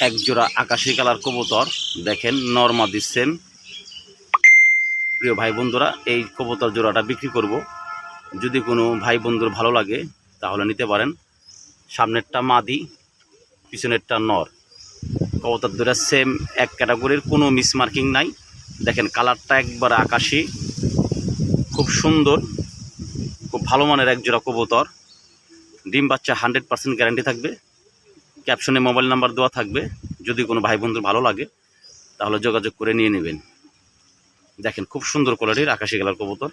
এক জোড়া আকাশি কালার কবুতর। দেখেন, নর্মা দিচ্ছেন। প্রিয় ভাই বন্ধুরা, এই কবুতর জোড়াটা বিক্রি করব। যদি কোনো ভাই বন্ধুর ভালো লাগে, তাহলে নিতে পারেন। সামনেরটা মাদি, পিছনেরটা নর। কবুতর দুটা সেম এক ক্যাটাগরির কোনো মিসমার্কিং নাই। দেখেন, কালারটা একবার আকাশি। খুব সুন্দর, খুব ভালো মানের এক জোড়া কবুতর। ডিম বাচ্চা হান্ড্রেড পার্সেন্ট গ্যারান্টি থাকবে। ক্যাপশনে মোবাইল নাম্বার দেওয়া থাকবে। যদি কোনো ভাই বন্ধুর ভালো লাগে, তাহলে যোগাযোগ করে নিয়ে নেবেন। দেখেন, খুব সুন্দর কোয়ালিটির আকাশি কালার কবুতর।